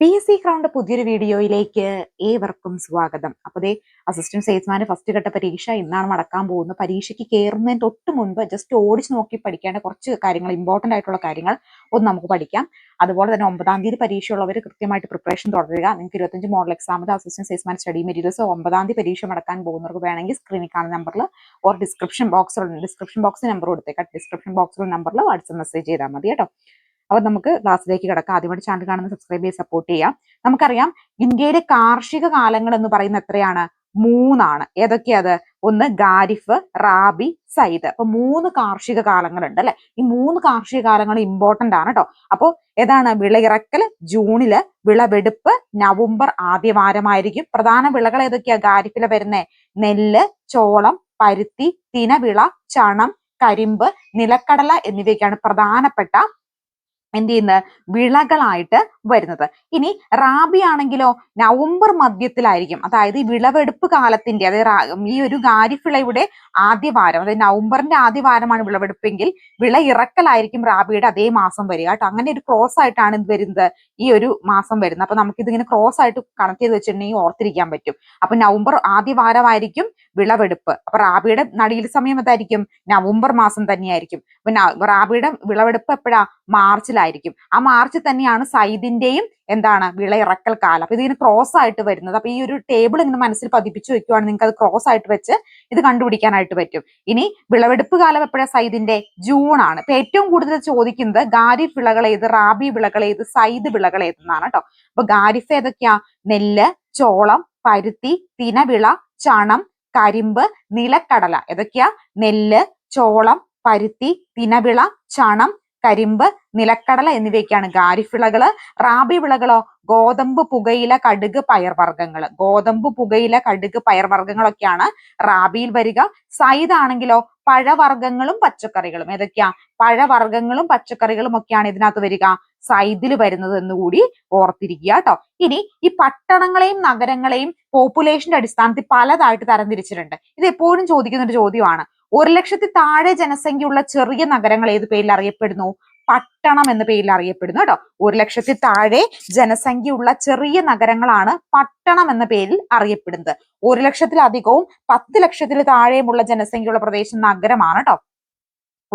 P S C crowned പുതിയൊരു വീഡിയോയിലേക്ക് ഏവർക്കും സ്വാഗതം. അപ്പോൾ ദേ അസിസ്റ്റന്റ് സെയിൽസ്മാന് ഫസ്റ്റ് ഘട്ട പരീക്ഷ ഇന്നാണ് നടക്കാൻ പോകുന്നത്. പരീക്ഷയ്ക്ക് കയറുന്നതിന് തൊട്ട് മുൻപ് ജസ്റ്റ് ഓടിച്ച് നോക്കി പഠിക്കേണ്ട കുറച്ച് കാര്യങ്ങൾ ഇമ്പോർട്ടന്റ് ആയിട്ടുള്ള കാര്യങ്ങൾ ഒന്ന് നമുക്ക് പഠിക്കാം. അതുപോലെ തന്നെ ഒമ്പതാം തീയതി പരീക്ഷയുള്ളവർ കൃത്യമായിട്ട് പ്രിപ്പറേഷൻ തുടരുക. നിങ്ങൾക്ക് ഇരുപത്തഞ്ച് മോഡൽ എക്സാമിൽ അസിസ്റ്റന്റ് സെയിൽസ്മാൻ സ്റ്റഡി മെറ്റീരിയൽസ് ഒമ്പതാം തീയതി പരീക്ഷ നടക്കാൻ പോകുന്നവർക്ക് വേണമെങ്കിൽ സ്ക്രീനിൽ കാണുന്ന നമ്പറിൽ ഓർ ഡിസ്ക്രിപ്ഷൻ ബോക്സിൽ ഡിസ്ക്രിപ്ഷൻ ബോക്സിൽ നമ്പർ കൊടുത്തേക്കാം. ഡിസ്ക്രിപ്ഷൻ ബോക്സിലുള്ള നമ്പറിൽ വാട്സ്ആപ്പ് മെസ്സേജ് ചെയ്താൽ മതി കേട്ടോ. അപ്പൊ നമുക്ക് ക്ലാസ്സിലേക്ക് കിടക്കാം. ആദ്യമായിട്ട് ചാനൽ കാണുന്ന സബ്സ്ക്രൈബ് ചെയ്ത് സപ്പോർട്ട് ചെയ്യാം. നമുക്കറിയാം ഇന്ത്യയിലെ കാർഷിക കാലങ്ങൾ എന്ന് പറയുന്ന എത്രയാണ്? മൂന്നാണ്. ഏതൊക്കെയത്? ഒന്ന് ഗാരിഫ് റാബി സൈദ് അപ്പൊ മൂന്ന് കാർഷിക കാലങ്ങളുണ്ട് അല്ലെ? ഈ മൂന്ന് കാർഷിക കാലങ്ങൾ ഇമ്പോർട്ടന്റ് ആണ് കേട്ടോ അപ്പോ ഏതാണ്? വിളയിറക്കൽ ജൂണിൽ വിളവെടുപ്പ് നവംബർ ആദ്യ വാരമായിരിക്കും. പ്രധാന വിളകൾ ഏതൊക്കെയാ? ഗാരിഫിലെ വരുന്നേ? നെല്ല് ചോളം പരുത്തി തിനവിള ചണം കരിമ്പ് നിലക്കടല എന്നിവയ്ക്കാണ് പ്രധാനപ്പെട്ട എന്ത് ചെയ്യുന്നത് വിളകളായിട്ട് വരുന്നത്. ഇനി റാബി ആണെങ്കിലോ നവംബർ മധ്യത്തിലായിരിക്കും. അതായത് വിളവെടുപ്പ് കാലത്തിന്റെ അതായത് ഈ ഒരു ഗാരിഫിളയുടെ ആദ്യ വാരം അതായത് നവംബറിന്റെ ആദ്യ വാരമാണ് വിളവെടുപ്പെങ്കിൽ വിള ഇറക്കലായിരിക്കും റാബിയുടെ അതേ മാസം വരിക കേട്ടോ. അങ്ങനെ ഒരു ക്രോസ് ആയിട്ടാണ് ഇത് വരുന്നത് ഈ ഒരു മാസം വരുന്നത്. അപ്പൊ നമുക്ക് ഇതിങ്ങനെ ക്രോസ് ആയിട്ട് കണക്ട് ചെയ്ത് വെച്ചിട്ടുണ്ടെങ്കിൽ ഓർത്തിരിക്കാൻ പറ്റും. അപ്പൊ നവംബർ ആദ്യ വാരമായിരിക്കും വിളവെടുപ്പ്. അപ്പൊ റാബിയുടെ നടിയിൽ സമയം എന്തായിരിക്കും? നവംബർ മാസം തന്നെയായിരിക്കും. അപ്പൊ റാബിയുടെ വിളവെടുപ്പ് എപ്പോഴാ? മാർച്ചിലായിരിക്കും. ആ മാർച്ചിൽ തന്നെയാണ് സൈദിന്റെയും എന്താണ് വിളയിറക്കൽ കാലം. അപ്പൊ ഇതിന് ക്രോസ് ആയിട്ട് വരുന്നത്. അപ്പൊ ഈ ഒരു ടേബിൾ ഇങ്ങനെ മനസ്സിൽ പതിപ്പിച്ചു വെക്കുവാണെങ്കിൽ നിങ്ങൾക്ക് അത് ക്രോസ് ആയിട്ട് വെച്ച് ഇത് കണ്ടുപിടിക്കാനായിട്ട് പറ്റും. ഇനി വിളവെടുപ്പ് കാലം എപ്പോഴാണ് സൈദിന്റെ ജൂൺ ആണ്. ഇപ്പൊ ഏറ്റവും കൂടുതൽ ചോദിക്കുന്നത് ഗാരിഫ് വിളകൾ ഏത് റാബി വിളകൾ ഏത് സൈദ് വിളകൾ ഏതെന്നാണ് കേട്ടോ അപ്പൊ ഗാരിഫ് ഏതൊക്കെയാ? നെല്ല് ചോളം പരുത്തി തിനവിള ചണം കരിമ്പ് നിലക്കടല. ഏതൊക്കെയാ? നെല്ല് ചോളം പരുത്തി തിനവിള ചണം കരിമ്പ് നിലക്കടല എന്നിവയൊക്കെയാണ് ഖാരിഫ് വിളകൾ. റാബി വിളകളോ ഗോതമ്പ് പുകയില കടുക് പയർവർഗങ്ങൾ ഗോതമ്പ് പുകയില കടുക് പയർവർഗങ്ങളൊക്കെയാണ് റാബിയിൽ വരിക. സൈദ് ആണെങ്കിലോ പഴവർഗങ്ങളും പച്ചക്കറികളും. ഏതൊക്കെയാ? പഴവർഗങ്ങളും പച്ചക്കറികളും ഒക്കെയാണ് ഇതിനകത്ത് വരിക. സൈദിൽ വരുന്നത് എന്നുകൂടി ഓർത്തിരിക്കുക കേട്ടോ. ഇനി ഈ പട്ടണങ്ങളെയും നഗരങ്ങളെയും പോപ്പുലേഷന്റെ അടിസ്ഥാനത്തിൽ പലതായിട്ട് തരംതിരിച്ചിട്ടുണ്ട്. ഇത് എപ്പോഴും ചോദിക്കുന്ന ഒരു ചോദ്യമാണ്. ഒരു ലക്ഷത്തി താഴെ ജനസംഖ്യയുള്ള ചെറിയ നഗരങ്ങൾ ഏത് പേരിൽ അറിയപ്പെടുന്നു? പട്ടണം എന്ന പേരിൽ അറിയപ്പെടുന്നു കേട്ടോ. ഒരു ലക്ഷത്തി താഴെ ജനസംഖ്യയുള്ള ചെറിയ നഗരങ്ങളാണ് പട്ടണം എന്ന പേരിൽ അറിയപ്പെടുന്നത്. ഒരു ലക്ഷത്തിലധികവും പത്ത് ലക്ഷത്തിൽ താഴെയുമുള്ള ജനസംഖ്യയുള്ള പ്രദേശം നഗരമാണ് കേട്ടോ.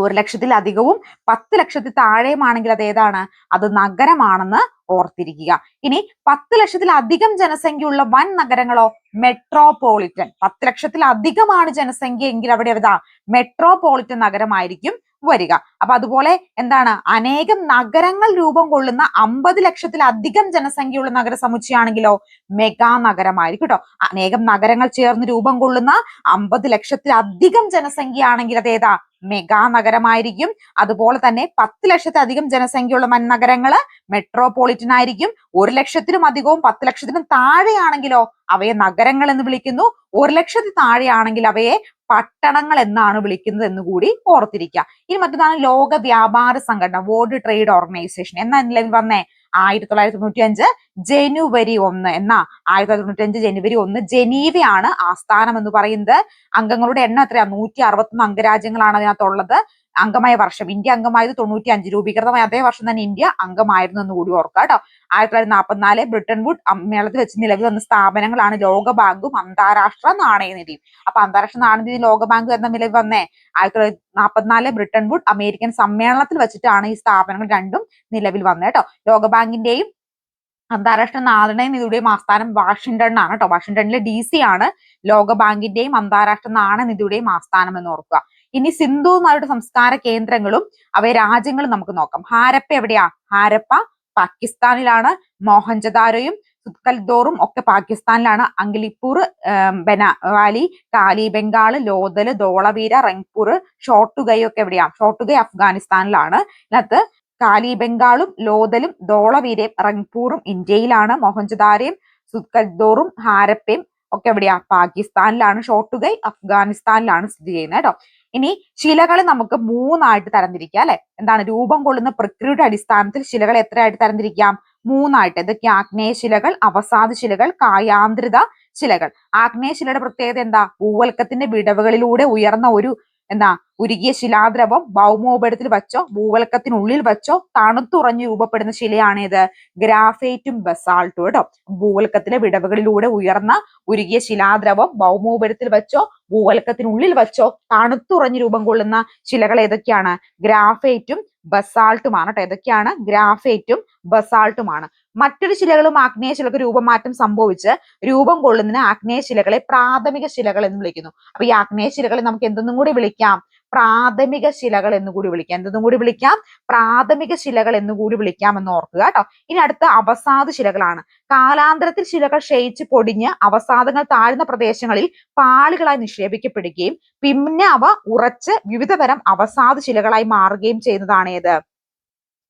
ഒരു ലക്ഷത്തിലധികവും പത്ത് ലക്ഷത്തിൽ താഴെയുമാണെങ്കിൽ അത് ഏതാണ്? അത് നഗരമാണെന്ന് ഓർത്തിരിക്കുക. ഇനി പത്ത് ലക്ഷത്തിലധികം ജനസംഖ്യയുള്ള വൻ നഗരങ്ങളോ മെട്രോപോളിറ്റൻ പത്ത് ലക്ഷത്തിലധികമാണ് ജനസംഖ്യ എങ്കിൽ അവിടെ ഏതാ? മെട്രോപോളിറ്റൻ നഗരമായിരിക്കും വരിക. അപ്പൊ അതുപോലെ എന്താണ്? അനേകം നഗരങ്ങൾ രൂപം കൊള്ളുന്ന അമ്പത് ലക്ഷത്തിലധികം ജനസംഖ്യയുള്ള നഗര സമുച്ചയാണെങ്കിലോ മെഗാ നഗരമായിരിക്കും കേട്ടോ അനേകം നഗരങ്ങൾ ചേർന്ന് രൂപം കൊള്ളുന്ന അമ്പത് ലക്ഷത്തിലധികം ജനസംഖ്യയാണെങ്കിൽ അത് ഏതാ? മെഗാ നഗരമായിരിക്കും. അതുപോലെ തന്നെ പത്ത് ലക്ഷത്തിലധികം ജനസംഖ്യയുള്ള വൻ മെട്രോപോളിറ്റൻ മെട്രോപൊളിറ്റൻ ആയിരിക്കും. ഒരു ലക്ഷത്തിലും അധികവും പത്ത് ലക്ഷത്തിനും താഴെയാണെങ്കിലോ അവയെ നഗരങ്ങൾ എന്ന് വിളിക്കുന്നു. ഒരു ലക്ഷത്തിൽ താഴെയാണെങ്കിൽ അവയെ പട്ടണങ്ങൾ എന്നാണ് വിളിക്കുന്നത് എന്ന് കൂടി ഓർത്തിരിക്കുക. ഇനി മറ്റൊന്നാണ് ലോക വ്യാപാര സംഘടന വേൾഡ് ട്രേഡ് ഓർഗനൈസേഷൻ എന്നാ നിലവിൽ വന്നേ ആയിരത്തി തൊള്ളായിരത്തി തൊണ്ണൂറ്റി അഞ്ച് ജനുവരി ഒന്ന്. എന്ന? ആയിരത്തി തൊള്ളായിരത്തി തൊണ്ണൂറ്റി അഞ്ച് ജനുവരി ഒന്ന് ജനീവയാണ് ആസ്ഥാനം എന്ന് പറയുന്നത്. അംഗങ്ങളുടെ എണ്ണം എത്രയാ? നൂറ്റി അറുപത്തൊന്ന് അംഗരാജ്യങ്ങളാണ് അതിനകത്തുള്ളത്. അംഗമായ വർഷം. ഇന്ത്യ അംഗമായത് തൊണ്ണൂറ്റി അഞ്ച് രൂപീകൃതമായ അതേ വർഷം തന്നെ ഇന്ത്യ അംഗമായിരുന്നു എന്ന് കൂടി ഓർക്കുക കേട്ടോ. ആയിരത്തി തൊള്ളായിരത്തി നാൽപ്പത്തിനാല് ബ്രിട്ടൻ വുഡ് മേളത്തിൽ വെച്ച് നിലവിൽ വന്ന സ്ഥാപനങ്ങളാണ് ലോകബാങ്കും അന്താരാഷ്ട്ര നാണയനിധിയും അപ്പൊ അന്താരാഷ്ട്ര നാണയനിധി ലോകബാങ്ക് എന്ന നിലവിൽ വന്നേ ആയിരത്തി തൊള്ളായിരത്തി നാൽപ്പത്തിനാല് ബ്രിട്ടൻ വുഡ് അമേരിക്കൻ സമ്മേളനത്തിൽ വെച്ചിട്ടാണ് ഈ സ്ഥാപനങ്ങൾ രണ്ടും നിലവിൽ വന്നത് കേട്ടോ. ലോകബാങ്കിന്റെയും അന്താരാഷ്ട്ര നാണയനിധിയുടെയും ആസ്ഥാനം വാഷിംഗ്ടൺ ആണ് കേട്ടോ. വാഷിംഗ്ടണിലെ ഡി സി ആണ് ലോകബാങ്കിന്റെയും അന്താരാഷ്ട്ര നാണയനിധിയുടെയും ആസ്ഥാനം എന്ന് ഓർക്കുക. ഇനി സിന്ധു നദിയുടെ സംസ്കാര കേന്ദ്രങ്ങളും അവയെ രാജ്യങ്ങളും നമുക്ക് നോക്കാം. ഹാരപ്പ എവിടെയാ? ഹാരപ്പ പാകിസ്ഥാനിലാണ് മോഹൻജദാരോയും സുത്കൽദോറും ഒക്കെ പാകിസ്ഥാനിലാണ്. അങ്കിലിപ്പൂർ ബനവാലി കാലി ബംഗാൾ ലോതൽ ധോളവീര റംഗ്പൂർ ഷോട്ടുഗൈ ഒക്കെ എവിടെയാ? ഷോട്ടുഗൈ അഫ്ഗാനിസ്ഥാനിലാണ്. ഇതിനകത്ത് കാലി ബംഗാളും ലോതലും ധോളവീരയും റംഗ്പൂറും ഇന്ത്യയിലാണ്. മോഹൻജദാരയും സുത്കൽദോറും ഹാരപ്പയും ഒക്കെ എവിടെയാ? പാകിസ്ഥാനിലാണ്. ഷോട്ടുഗൈ അഫ്ഗാനിസ്ഥാനിലാണ് സ്ഥിതി ചെയ്യുന്നത് കേട്ടോ. ഇനി ശിലകളെ നമുക്ക് മൂന്നായിട്ട് തരംതിരിക്കാം അല്ലെ? എന്താണ് രൂപം കൊള്ളുന്ന പ്രക്രിയയുടെ അടിസ്ഥാനത്തിൽ ശിലകൾ എത്രയായിട്ട് തരംതിരിക്കാം? മൂന്നായിട്ട്. ഇതൊക്കെ ആഗ്നേയ ശിലകൾ അവസാദ ശിലകൾ കായാന്ത്രിത ശിലകൾ. ആഗ്നേയ ശിലയുടെ പ്രത്യേകത എന്താ? ഭൂവൽക്കത്തിന്റെ വിടവുകളിലൂടെ ഉയർന്ന ഒരു എന്താ ഉരുകിയ ശിലാദ്രവം ഭൗമോപരിതലത്തിൽ വച്ചോ ഭൂവൽക്കത്തിനുള്ളിൽ വച്ചോ തണുത്തുറഞ്ഞു രൂപപ്പെടുന്ന ശിലയാണേത്. ഗ്രാഫൈറ്റും ബസാൾട്ടും കേട്ടോ. ഭൂവൽക്കത്തിലെ വിടവുകളിലൂടെ ഉയർന്ന ഉരുകിയ ശിലാദ്രവം ഭൗമോപരിതലത്തിൽ വച്ചോ ഭൂവൽക്കത്തിനുള്ളിൽ വച്ചോ തണുത്തുറഞ്ഞു രൂപം കൊള്ളുന്ന ശിലകൾ ഏതൊക്കെയാണ്? ഗ്രാഫൈറ്റും ബസാൾട്ടുമാണ് കേട്ടോ ഏതൊക്കെയാണ് ഗ്രാഫൈറ്റും ബസാൾട്ടുമാണ്. മറ്റൊരു ശിലകളും ആഗ്നേയ ശിലക്ക് രൂപമാറ്റം സംഭവിച്ച് രൂപം കൊള്ളുന്നതിന് ആഗ്നേയ ശിലകളെ പ്രാഥമിക ശിലകൾ എന്ന് വിളിക്കുന്നു. അപ്പൊ ഈ ആഗ്നേയ ശിലകളെ നമുക്ക് എന്തെന്നും കൂടി വിളിക്കാം. പ്രാഥമിക ശിലകൾ എന്ന് കൂടി വിളിക്കാം. എന്തെന്നും കൂടി വിളിക്കാം. പ്രാഥമിക ശിലകൾ എന്ന് കൂടി വിളിക്കാം എന്ന് ഓർക്കുക കേട്ടോ. ഇനി അടുത്ത അവസാദ ശിലകളാണ്. കാലാന്തരത്തിൽ ശിലകൾ ക്ഷയിച്ച് പൊടിഞ്ഞ് അവസാദങ്ങൾ താഴ്ന്ന പ്രദേശങ്ങളിൽ പാളികളായി നിക്ഷേപിക്കപ്പെടുകയും പിന്നെ അവ ഉറച്ച് വിവിധതരം അവസാദ ശിലകളായി മാറുകയും ചെയ്യുന്നതാണ് ഏത്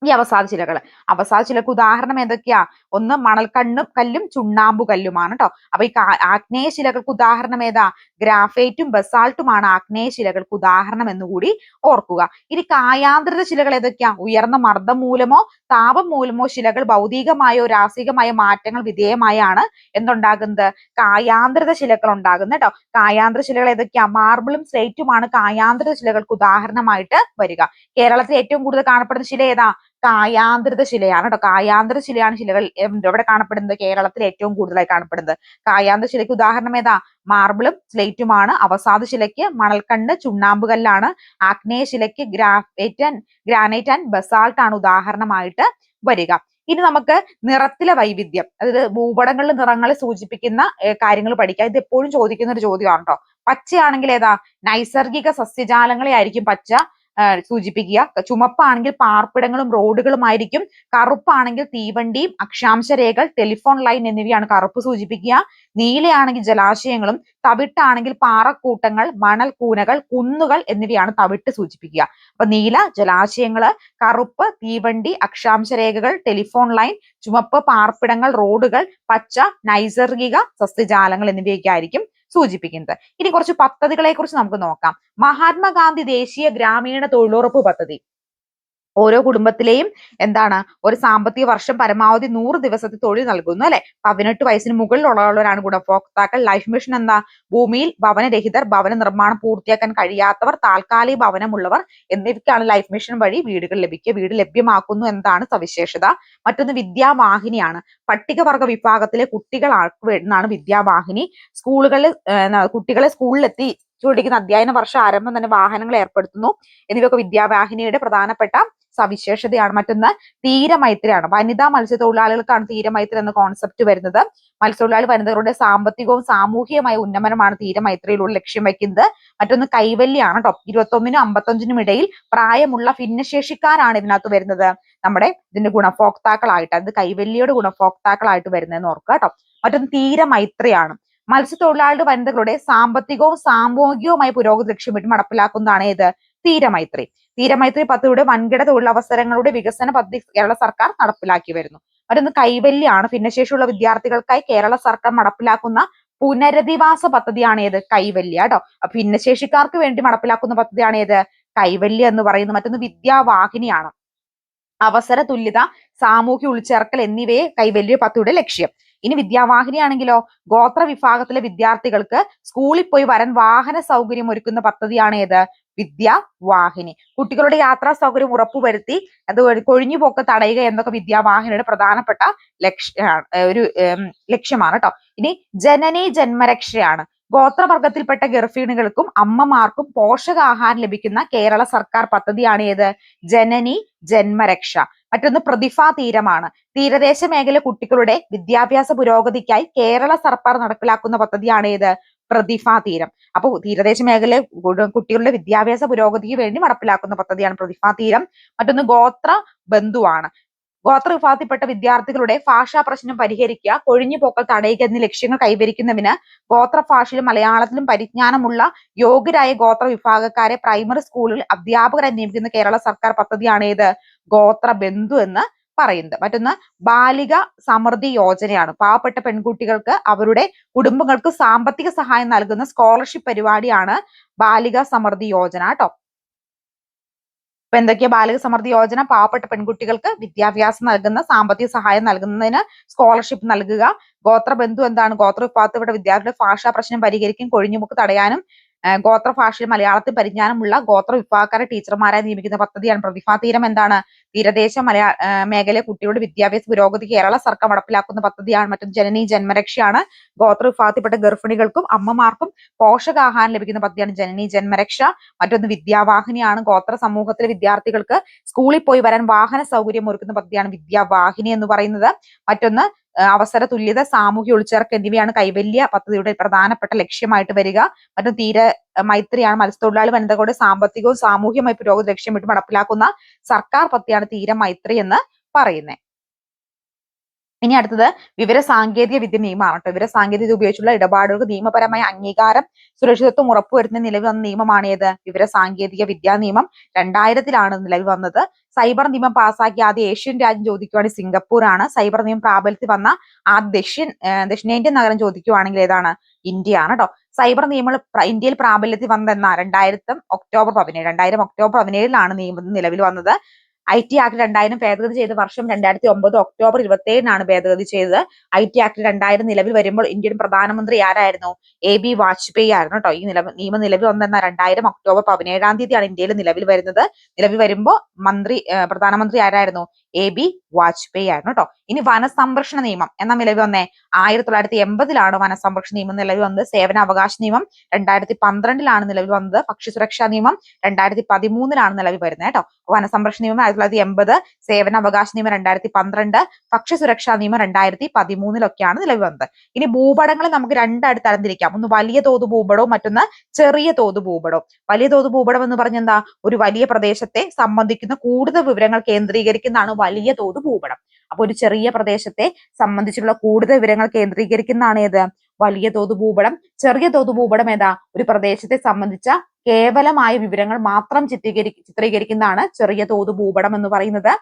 ഈ അവസാദ ശിലകൾ അവസാദ ശിലക്ക് ഉദാഹരണം ഏതൊക്കെയാ? ഒന്ന് മണൽക്കണ്ണും കല്ലും ചുണ്ണാമ്പു കല്ലുമാണ് കേട്ടോ അപ്പൊ ഈ ആഗ്നേയശിലകൾക്ക് ആഗ്നേയ ശിലകൾക്ക് ഉദാഹരണം ഏതാ? ഗ്രാഫൈറ്റും ബസാൾട്ടുമാണ് ആഗ്നേയ ശിലകൾക്ക് ഉദാഹരണം എന്നുകൂടി ഓർക്കുക. ഇനി കായാന്തരിത ശിലകൾ ഏതൊക്കെയാ? ഉയർന്ന മർദ്ദം മൂലമോ താപം മൂലമോ ശിലകൾ ഭൗതികമായോ രാസികമായോ മാറ്റങ്ങൾ വിധേയമായാണ് എന്തുണ്ടാകുന്നത്? കായാന്തരിത ശിലകൾ ഉണ്ടാകുന്നത് കേട്ടോ കായാന്തര ശിലകൾ ഏതൊക്കെയാ? മാർബിളും സ്ലേറ്റുമാണ് കായാന്തരിത ശിലകൾക്ക് ഉദാഹരണമായിട്ട് വരിക. കേരളത്തിൽ ഏറ്റവും കൂടുതൽ കാണപ്പെടുന്ന ശില ഏതാ? കായാന്തരിത ശിലയാണ് കേട്ടോ കായാന്തര ശിലയാണ് ശിലകൾ എവിടെ കാണപ്പെടുന്നത് കേരളത്തിൽ ഏറ്റവും കൂടുതലായി കാണപ്പെടുന്നത്. കായാന്തര ശിലയ്ക്ക് ഉദാഹരണം ഏതാ? മാർബിളും സ്ലേറ്റുമാണ്. അവസാദ ശിലയ്ക്ക് മണൽക്കണ്ണ് ചുണ്ണാമ്പ് കല്ലാണ് ആഗ്നേയ ശിലയ്ക്ക് graphite and granite and basalt ആണ് ഉദാഹരണമായിട്ട് വരിക. ഇനി നമുക്ക് നിറത്തിലെ വൈവിധ്യം അതായത് ഭൂപടങ്ങളിൽ നിറങ്ങളെ സൂചിപ്പിക്കുന്ന കാര്യങ്ങൾ പഠിക്കാം. ഇത് എപ്പോഴും ചോദിക്കുന്ന ഒരു ചോദ്യമാണ് കേട്ടോ പച്ചയാണെങ്കിൽ ഏതാ? നൈസർഗിക സസ്യജാലങ്ങളെ ആയിരിക്കും പച്ച. സൂചിപ്പിക്കുക. ചുമപ്പാണെങ്കിൽ പാർപ്പിടങ്ങളും റോഡുകളും ആയിരിക്കും കറുപ്പാണെങ്കിൽ തീവണ്ടിയും അക്ഷാംശ രേഖകൾ ടെലിഫോൺ ലൈൻ എന്നിവയാണ് കറുപ്പ് സൂചിപ്പിക്കുക. നീലയാണെങ്കിൽ ജലാശയങ്ങളും തവിട്ടാണെങ്കിൽ പാറക്കൂട്ടങ്ങൾ മണൽ കുന്നുകൾ എന്നിവയാണ് തവിട്ട് സൂചിപ്പിക്കുക. അപ്പൊ നീല ജലാശയങ്ങൾ കറുപ്പ് തീവണ്ടി അക്ഷാംശ രേഖകൾ ടെലിഫോൺ ലൈൻ ചുമപ്പ് പാർപ്പിടങ്ങൾ റോഡുകൾ പച്ച നൈസർഗിക സസ്യജാലങ്ങൾ എന്നിവയൊക്കെ ആയിരിക്കും. സൂചിപ്പിക്കുന്നത്. ഇനി കുറച്ച് പദ്ധതികളെ കുറിച്ച് നമുക്ക് നോക്കാം. മഹാത്മാഗാന്ധി ദേശീയ ഗ്രാമീണ തൊഴിലുറപ്പ് പദ്ധതി. ഓരോ കുടുംബത്തിലെയും എന്താണ് ഒരു സാമ്പത്തിക വർഷം പരമാവധി നൂറ് ദിവസത്തെ തൊഴിൽ നൽകുന്നു അല്ലെ? പതിനെട്ട് വയസ്സിന് മുകളിലുള്ളവരാണ് ഗുണഭോക്താക്കൾ ലൈഫ് മിഷൻ എന്താ? ഭൂമിയിൽ ഭവനരഹിതർ ഭവന നിർമ്മാണം പൂർത്തിയാക്കാൻ കഴിയാത്തവർ താൽക്കാലിക ഭവനമുള്ളവർ എന്നിവയ്ക്കാണ് ലൈഫ് മിഷൻ വഴി വീടുകൾ ലഭിക്കുക. വീട് ലഭ്യമാക്കുന്നു എന്നതാണ് സവിശേഷത. മറ്റൊന്ന് വിദ്യാവാഹിനിയാണ്. പട്ടികവർഗ വിഭാഗത്തിലെ കുട്ടികളാണ് വിദ്യാവാഹിനി. സ്കൂളുകളിൽ കുട്ടികളെ സ്കൂളിലെത്തി പഠിക്കുന്ന അധ്യയന വർഷം ആരംഭം തന്നെ വാഹനങ്ങൾ ഏർപ്പെടുത്തുന്നു. എന്നിവയൊക്കെ വിദ്യാവാഹിനിയുടെ പ്രധാനപ്പെട്ട സവിശേഷതയാണ്. മറ്റൊന്ന് തീരമൈത്രിയാണ് വനിതാ മത്സ്യത്തൊഴിലാളികൾക്കാണ് തീരമൈത്രി എന്ന കോൺസെപ്റ്റ് വരുന്നത്. മത്സ്യത്തൊഴിലാളി വനിതകളുടെ സാമ്പത്തികവും സാമൂഹികമായ ഉന്നമനമാണ് തീരമൈത്രിയിലൂടെ ലക്ഷ്യം വയ്ക്കുന്നത്. മറ്റൊന്ന് കൈവല്യാണ് കേട്ടോ ഇരുപത്തൊന്നിനും അമ്പത്തഞ്ചിനും ഇടയിൽ പ്രായമുള്ള ഭിന്നശേഷിക്കാരാണ് ഇതിനകത്ത് വരുന്നത്. നമ്മുടെ ഇതിന്റെ ഗുണഭോക്താക്കളായിട്ട് അത് കൈവല്യയുടെ ഗുണഭോക്താക്കളായിട്ട് വരുന്നതെന്ന് ഓർക്കുക കേട്ടോ മറ്റൊന്ന് തീരമൈത്രിയാണ് മത്സ്യത്തൊഴിലാളികളുടെ വനിതകളുടെ സാമ്പത്തികവും സാമൂഹികവുമായ പുരോഗതി ലക്ഷ്യമിട്ട് നടപ്പിലാക്കുന്നതാണ് ഏത് തീരമൈത്രി തീരമൈത്രി പദ്ധതിയുടെ വൻകിട തൊഴിലവസരങ്ങളുടെ വികസന പദ്ധതി കേരള സർക്കാർ നടപ്പിലാക്കി വരുന്നു. മറ്റൊന്ന് കൈവല്യാണ്. ഭിന്നശേഷിയുള്ള വിദ്യാർത്ഥികൾക്കായി കേരള സർക്കാർ നടപ്പിലാക്കുന്ന പുനരധിവാസ പദ്ധതിയാണ് ഏത് കൈവല്യ കേട്ടോ ഭിന്നശേഷിക്കാർക്ക് വേണ്ടി നടപ്പിലാക്കുന്ന പദ്ധതിയാണ് ഏത് കൈവല്യ എന്ന് പറയുന്നത് മറ്റൊന്ന് വിദ്യാവാഹിനിയാണ് അവസര തുല്യത സാമൂഹ്യ ഉൾച്ചേർക്കൽ എന്നിവയെ കൈവല്യ പദ്ധതിയുടെ ലക്ഷ്യം. ഇനി വിദ്യാവാഹിനിയാണെങ്കിലോ ഗോത്ര വിഭാഗത്തിലെ വിദ്യാർത്ഥികൾക്ക് സ്കൂളിൽ പോയി വരാൻ വാഹന സൗകര്യം ഒരുക്കുന്ന പദ്ധതിയാണ് ഏത്? വിദ്യാവാഹിനി. കുട്ടികളുടെ യാത്രാ സൗകര്യം ഉറപ്പുവരുത്തി അത് കൊഴിഞ്ഞു കൊഴിഞ്ഞുപോക്ക് തടയുക എന്നൊക്കെ വിദ്യാവാഹിനിയുടെ പ്രധാനപ്പെട്ട ലക്ഷ്യ ഒരു ലക്ഷ്യമാണ് കേട്ടോ ഇനി ജനനി ജന്മരക്ഷയാണ്. ഗോത്രവർഗത്തിൽപ്പെട്ട ഗർഭിണികൾക്കും അമ്മമാർക്കും പോഷകാഹാരം ലഭിക്കുന്ന കേരള സർക്കാർ പദ്ധതിയാണ് ഏത്? ജനനി ജന്മരക്ഷ. മറ്റൊന്ന് പ്രതിഭാ തീരമാണ്. തീരദേശ മേഖല കുട്ടികളുടെ വിദ്യാഭ്യാസ പുരോഗതിക്കായി കേരള സർക്കാർ നടപ്പിലാക്കുന്ന പദ്ധതിയാണ് ഏത്? പ്രതിഭാ തീരം. അപ്പൊ തീരദേശ മേഖല കുട്ടികളുടെ വിദ്യാഭ്യാസ പുരോഗതിക്ക് വേണ്ടി നടപ്പിലാക്കുന്ന പദ്ധതിയാണ് പ്രതിഭാ തീരം. മറ്റൊന്ന് ഗോത്ര ബന്ധുവാണ്. ഗോത്ര വിഭാഗത്തിൽപ്പെട്ട വിദ്യാർത്ഥികളുടെ ഭാഷാ പ്രശ്നം പരിഹരിക്കുക കൊഴിഞ്ഞുപോക്കൽ തടയുക എന്നീ ലക്ഷ്യങ്ങൾ കൈവരിക്കുന്നതിന് ഗോത്ര ഭാഷയിലും മലയാളത്തിലും പരിജ്ഞാനമുള്ള യോഗ്യരായ ഗോത്ര വിഭാഗക്കാരെ പ്രൈമറി സ്കൂളിൽ അധ്യാപകരെ നിയമിക്കുന്ന കേരള സർക്കാർ പദ്ധതിയാണ് ഏത് ഗോത്ര ബന്ധു എന്ന് പറയുന്നത്. മറ്റൊന്ന് ബാലിക സമൃദ്ധി യോജനയാണ്. പാവപ്പെട്ട പെൺകുട്ടികൾക്ക് അവരുടെ കുടുംബങ്ങൾക്ക് സാമ്പത്തിക സഹായം നൽകുന്ന സ്കോളർഷിപ്പ് പരിപാടിയാണ് ബാലിക സമൃദ്ധി യോജന. കേട്ടോ. ഇപ്പൊ എന്തൊക്കെയാ ബാലിക സമൃദ്ധി യോജന? പാവപ്പെട്ട പെൺകുട്ടികൾക്ക് വിദ്യാഭ്യാസം നൽകുന്ന സാമ്പത്തിക സഹായം നൽകുന്നതിന് സ്കോളർഷിപ്പ് നൽകുക. ഗോത്ര ബന്ധു എന്താണ്? ഗോത്ര വിഭാഗത്തിൽപ്പെട്ട വിദ്യാർത്ഥികളുടെ ഭാഷാ പ്രശ്നം പരിഹരിക്കും കൊഴിഞ്ഞുമുക്ക് തടയാനും ആ, ഗോത്ര ഭാഷയിൽ മലയാളത്തിൽ പരിജ്ഞാനമുള്ള ഗോത്ര വിഭാഗക്കാരെ ടീച്ചർമാരായി നിയമിക്കുന്ന പദ്ധതിയാണ് പ്രതിഭാ തീരം എന്താണ്? തീരദേശ മലയാ ആ, മേഖലയിലെ കുട്ടികളുടെ വിദ്യാഭ്യാസ പുരോഗതി കേരള സർക്കാർ നടപ്പിലാക്കുന്ന പദ്ധതിയാണ്. മറ്റൊന്ന് ജനനി ജന്മരക്ഷയാണ്. ഗോത്ര വിഭാഗത്തിൽപ്പെട്ട ഗർഭിണികൾക്കും അമ്മമാർക്കും പോഷകാഹാരം ലഭിക്കുന്ന പദ്ധതിയാണ് ജനനി ജന്മരക്ഷ. മറ്റൊന്ന് വിദ്യാവാഹിനിയാണ്. ഗോത്ര സമൂഹത്തിലെ വിദ്യാർത്ഥികൾക്ക് സ്കൂളിൽ പോയി വരാൻ വാഹന സൗകര്യം ഒരുക്കുന്ന പദ്ധതിയാണ് വിദ്യാവാഹിനി എന്ന് പറയുന്നത്. മറ്റൊന്ന് അവസര തുല്യത സാമൂഹ്യ ഒളിച്ചേർക്ക് എന്നിവയാണ് കൈവല്യ പദ്ധതിയുടെ പ്രധാനപ്പെട്ട ലക്ഷ്യമായിട്ട് വരിക. മറ്റും തീര മൈത്രിയാണ് മത്സ്യത്തൊഴിലാളി വനിതകളുടെ സാമ്പത്തികവും സാമൂഹ്യമായി പുരോഗതി ലക്ഷ്യമിട്ട് നടപ്പിലാക്കുന്ന സർക്കാർ പദ്ധതിയാണ് തീര മൈത്രി എന്ന് പറയുന്നത് ഇനി അടുത്തത് വിവര സാങ്കേതിക വിദ്യ നിയമമാണ് വിവര സാങ്കേതിക ഉപയോഗിച്ചുള്ള ഇടപാടുകൾക്ക് നിയമപരമായ അംഗീകാരം സുരക്ഷിതത്വം ഉറപ്പുവരുത്തുന്ന നിലവിൽ വന്ന നിയമമാണ് ഏത്? വിവര സാങ്കേതിക വിദ്യാ നിയമം രണ്ടായിരത്തിലാണ് നിലവിൽ വന്നത്. സൈബർ നിയമം പാസാക്കിയ ആദ്യ ഏഷ്യൻ രാജ്യം ചോദിക്കുവാണെങ്കിൽ സിംഗപ്പൂർ ആണ് സൈബർ നിയമം പ്രാബല്യത്തിൽ വന്ന ആ ദക്ഷിൺ ദക്ഷിണേന്ത്യൻ നഗരം ചോദിക്കുവാണെങ്കിൽ ഏതാണ്? ഇന്ത്യ ആണ് കേട്ടോ സൈബർ നിയമങ്ങൾ ഇന്ത്യയിൽ പ്രാബല്യത്തിൽ വന്നെന്ന രണ്ടായിരത്തും ഒക്ടോബർ പതിനേഴ് രണ്ടായിരം ഒക്ടോബർ പതിനേഴിലാണ് നിയമം നിലവിൽ വന്നത്. ഐ ടി ആക്ട് രണ്ടായിരം ഭേദഗതി ചെയ്ത വർഷം രണ്ടായിരത്തി ഒമ്പത് ഒക്ടോബർ ഇരുപത്തിയേഴിനാണ് ഭേദഗതി ചെയ്തത്. ഐ ടി ആക്ട് രണ്ടായിരം നിലവിൽ വരുമ്പോൾ ഇന്ത്യൻ പ്രധാനമന്ത്രി ആരായിരുന്നു? എ ബി വാജ്പേയി ആയിരുന്നു കേട്ടോ. ഈ നിലവിൽ നിയമം നിലവിൽ വന്നെന്ന രണ്ടായിരം ഒക്ടോബർ പതിനേഴാം തീയതിയാണ് ഇന്ത്യയിൽ നിലവിൽ വരുന്നത്. നിലവിൽ വരുമ്പോൾ മന്ത്രി പ്രധാനമന്ത്രി ആരായിരുന്നു? എ ബി വാജ്പേയി ആയിരുന്നു കേട്ടോ. ഇനി വനസംരക്ഷണ നിയമം എന്ന നിലവിൽ വന്നേ? ആയിരത്തി തൊള്ളായിരത്തി എൺപതിലാണ് വനസംരക്ഷണ നിയമം നിലവിൽ വന്നത്. സേവനാവകാശ നിയമം രണ്ടായിരത്തി പന്ത്രണ്ടിലാണ് നിലവിൽ വന്നത്. ഭക്ഷ്യസുരക്ഷാ നിയമം രണ്ടായിരത്തി പതിമൂന്നിലാണ് നിലവിൽ വരുന്നത് കേട്ടോ. വനസംരക്ഷണ നിയമം ആയിരത്തി തൊള്ളായിരത്തി എൺപത് സേവന അവകാശ നിയമം രണ്ടായിരത്തി പന്ത്രണ്ട് ഭക്ഷ്യസുരക്ഷാ നിയമം രണ്ടായിരത്തി പതിമൂന്നിലൊക്കെയാണ് നിലവിൽ വന്നത്. ഇനി ഭൂപടങ്ങൾ നമുക്ക് രണ്ടായിട്ട് തരംതിരിക്കാം. ഒന്ന് വലിയ തോത് ഭൂപടവും മറ്റൊന്ന് ചെറിയ തോത് ഭൂപടവും. വലിയ തോത് ഭൂപടം എന്ന് പറഞ്ഞ എന്താ? ഒരു വലിയ പ്രദേശത്തെ സംബന്ധിക്കുന്ന കൂടുതൽ വിവരങ്ങൾ കേന്ദ്രീകരിക്കുന്നതാണ് വലിയ തോത് ഭൂപടം. അപ്പൊ ഒരു ചെറിയ പ്രദേശത്തെ സംബന്ധിച്ചുള്ള കൂടുതൽ വിവരങ്ങൾ കേന്ദ്രീകരിക്കുന്നതാണ് ഏത്? വലിയ തോത് ഭൂപടം ചെറിയ തോത് ഭൂപടം ഏതാ? ഒരു പ്രദേശത്തെ സംബന്ധിച്ച കേവലമായ വിവരങ്ങൾ മാത്രം ചിത്രീകരി ചിത്രീകരിക്കുന്നതാണ് ചെറിയ തോത് ഭൂപടം എന്ന് പറയുന്നത്.